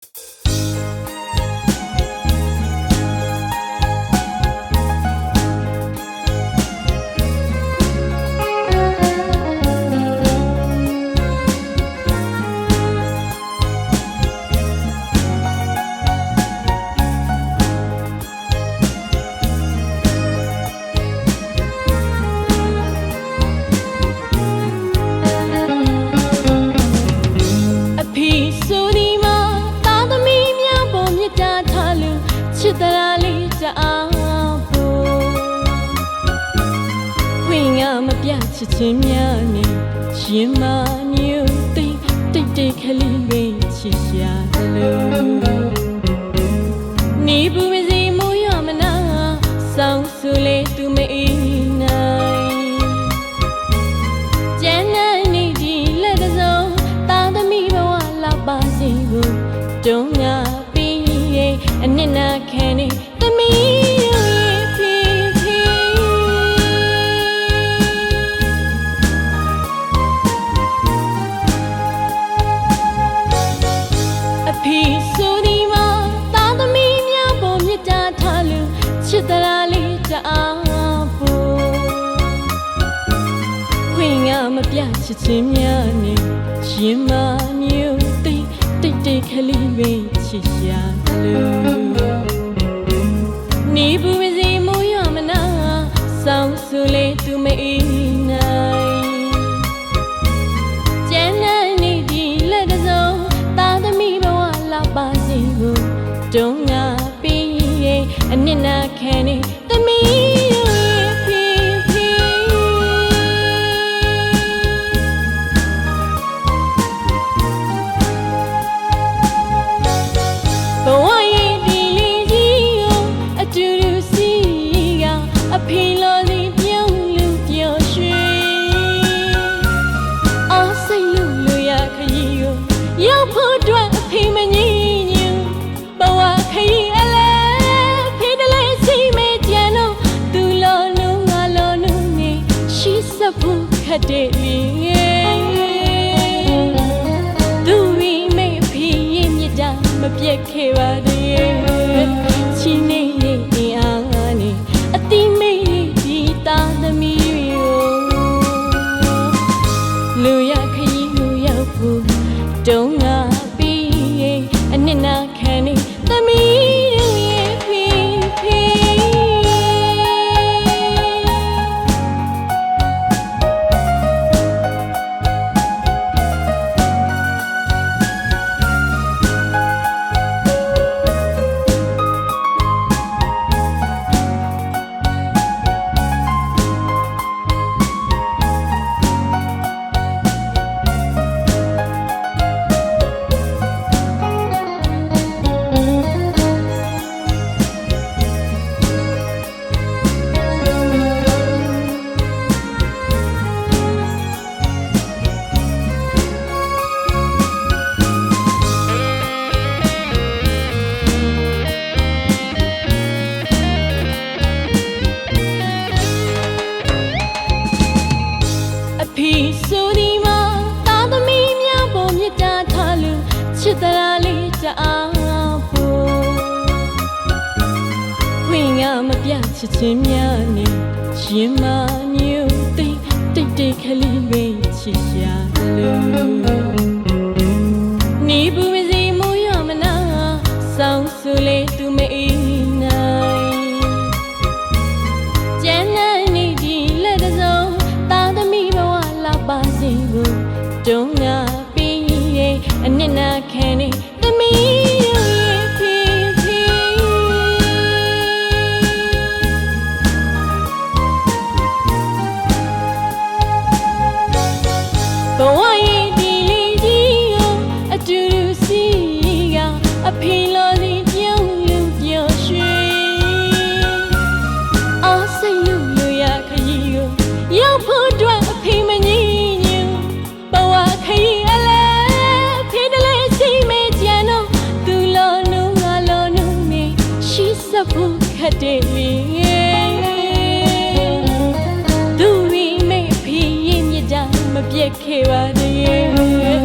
အ ပြချစ်ချင်းများနဲ့ရှင်မညူသိမ့်တိတ်တိတ်ခလေးပဲချစ်ရှာလို့နေဘူးမစီမိုးရမနာဆောင်းဆူလေးသူမအေးနိုင်ကျန်တဲ့နေ့ဒီလက်တစ်စုံတာသမီဘဝလောက်ပါစီကိုတုံးငါပြီးရဲ့အနစ်နာခံနေ ချစ်ချင်းများနဲ့ရှင်မမျိုးသိမ့်တိတ်တိတ်ခလေးပဲချစ်ရှာလို့နေဘူးမစီမိုးရမနာဆောင်းဆူလေးသူမအေးနိုင်ကျန်တဲ့နေ့ဒီလက်တစ်စုံတာသမီဘဝလောက်ပါစီကိုတုံးငါပြီးရဲ့အနစ်နာခံနေ တ်တဲ့လေသူဝီမေဖေရဲ့မြတ်တာမပြတ်ခဲ့ပါသေးချီနေနေအင်အားငါနေအတိမေဒီတာသမီးတွေကိုလူရခရီးလူရောက်ဖို့တုံးငါပြီးရဲ့အနစ်နာ ပြချစ်ချင်းများနဲ့ရှင်မမျိုးသိမ့်တိတ်တိတ်ခလေးပဲချစ်ရှာလို့နေဘူး ခဲ့ပါသေးချီနေ